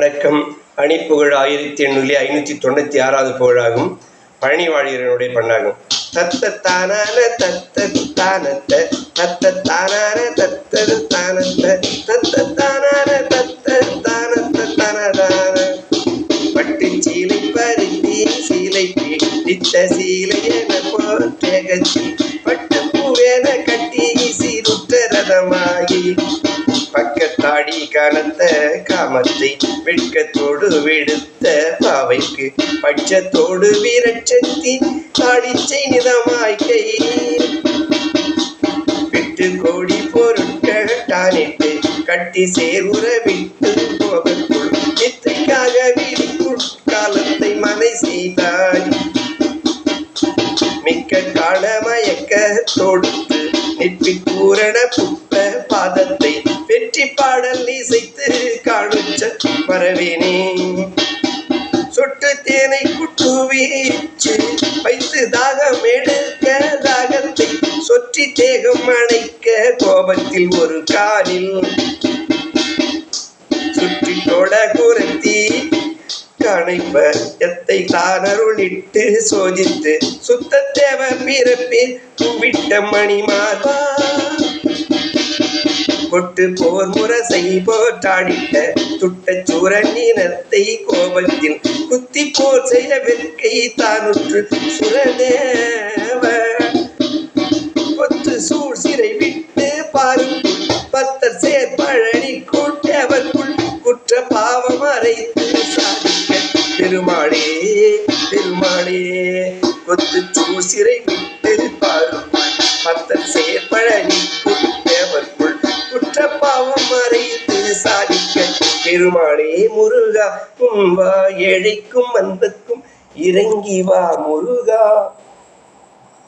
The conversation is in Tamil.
வணக்கம் அணிப்புகழ் ஆயிரத்தி எண்ணூறு ஐநூற்றி தொண்ணூற்றி ஆறாவது புகழாகும். பழனி வாழியரனுடைய பண்ணாகும். தத்த தானான தத்த தானத்த தத்த தானான தத்தது தானத்த தத்த தானான தத்த தானத்த தனதான பட்டு சீலை பருத்தி சீலை பிடித்த சீலை என போற்றகச்சி பட்டு பூவேன கட்டி சீருற்ற ரதமாகி பக்கத்தாடி கனத்த காமத்தை வெட்கத்தோடு விடுத்த பாவைக்கு பட்சத்தோடு வீரட்சத்தி தாடிச்சை நிதமாய்க்கை விட்டு கோடி பொருட்கட்டானிட்டு கட்டி சேருற விட்டு போகக்குள் நித்தைக்காக விழிக்குள் காலத்தை மனை செய்தாய். மிக்க காண மயக்க தொடுத்து நெற்றி பூரண புப்ப பாடல் இசைத்து காணுச்ச பறவினே சொட்டு தேனை குட்டுவீச்சு வைத்து தாகம் எடுக்க தாகத்தை சொற்றி தேகம் அணைக்க கோபத்தில் ஒரு காலில். சுற்றி தொட குரத்தி கணைப்ப எத்தை தானருளிட்டு சோதித்து சுத்த தேவ பிறப்பில் விட்ட மணிமாதா. கொட்டு போர் முரசை போட்டாடிட்ட துட்ட சூரனினத்தை கோபத்தில் குத்தி போர் செய்ய வெற்கை தானுற்று சுரதேவ. கொத்து சூழ் சிறை விட்டு பாருக்குள் பத்தர் சேர்பழனி கூட்டவர்க்குள் குற்ற பாவம் அரைத்து சாதிக்க. பெருமாளே பெருமாளே கொத்து சூழ் சிறை விட்டு பெருமாளே முருகா உம் வா ஏழைக்கும் அன்புக்கும் இறங்கி வா முருகா.